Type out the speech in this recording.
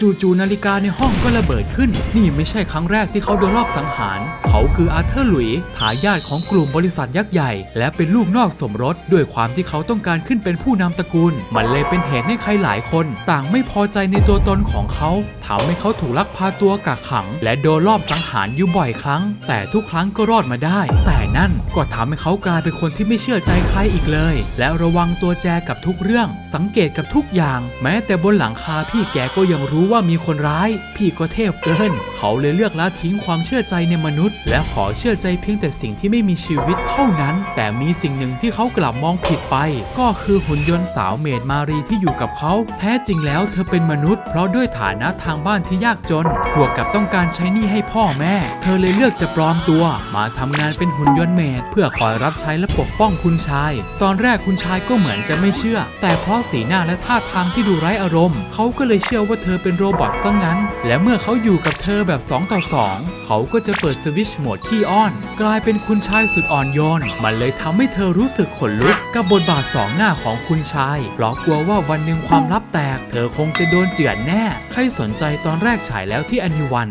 จู่ๆนาฬิกาในห้องก็ระเบิดขึ้น นี่ไม่ใช่ครั้งแรกที่เขาโดนรอบสังหาร เขาคืออาร์เธอร์หลุยส์ทายาทของกลุ่มบริษัทยักษ์ใหญ่ และเป็นลูกนอกสมรส ด้วยความที่เขาต้องการขึ้นเป็นผู้นำตระกูล มันเลยเป็นเหตุให้ใครหลายคน ต่างไม่พอใจในตัวตนของเขาทำให้เขาถูกลักพาตัวกักขัง และโดนรอบสังหารอยู่บ่อยครั้ง แต่ทุกครั้งก็รอดมาได้ แต่นั่นก็ทำให้เขากลายเป็นคนที่ไม่เชื่อใจใครอีกเลย และระวังตัวแจกับทุกเรื่อง สังเกตกับทุกอย่าง แม้แต่บนหลังคาพี่แกก็ยังรูู้้ว่ามีคนร้าย พี่ก็เทพเกิน เขาเลยเลือกละทิ้งความเชื่อใจในมนุษย์ และขอเชื่อใจเพียงแต่สิ่งที่ไม่มีชีวิตเท่านั้น แต่มีสิ่งหนึ่งที่เขากลับมองผิดไป ก็คือหุ่นยนต์สาวเมดมารีที่อยู่กับเขา แท้จริงแล้วเธอเป็นมนุษย์ เพราะด้วยฐานะทางบ้านที่ยากจนบวกกับต้องการใช้หนี้ให้พ่อแม่ เธอเลยเลือกจะปลอมตัว มาทำงานเป็นหุ่นยนต์เมดเพื่อคอยรับใช้และปกป้องคุณชาย ตอนแรกคุณชายก็เหมือนจะไม่เชื่อ แต่เพราะสีหน้าและท่าทางที่ดูไร้อารมณ์ เขาก็เลยเชื่อว่าเธอเป็นโรบอทซะงั้น และเมื่อเขาอยู่กับเธอแบบแบบ 2 ต่อ 2 เขาก็จะเปิดสวิตช์โหมดขี้อ้อน กลายเป็นคุณชายสุดอ่อนโยน มันเลยทำให้เธอรู้สึกขนลุกกับบทบาทสองหน้าของคุณชาย เพราะกลัวว่าวันหนึ่งความลับแตก เธอคงจะโดนเจือนแน่ ใครสนใจตอนแรกฉายแล้วที่อนิวัน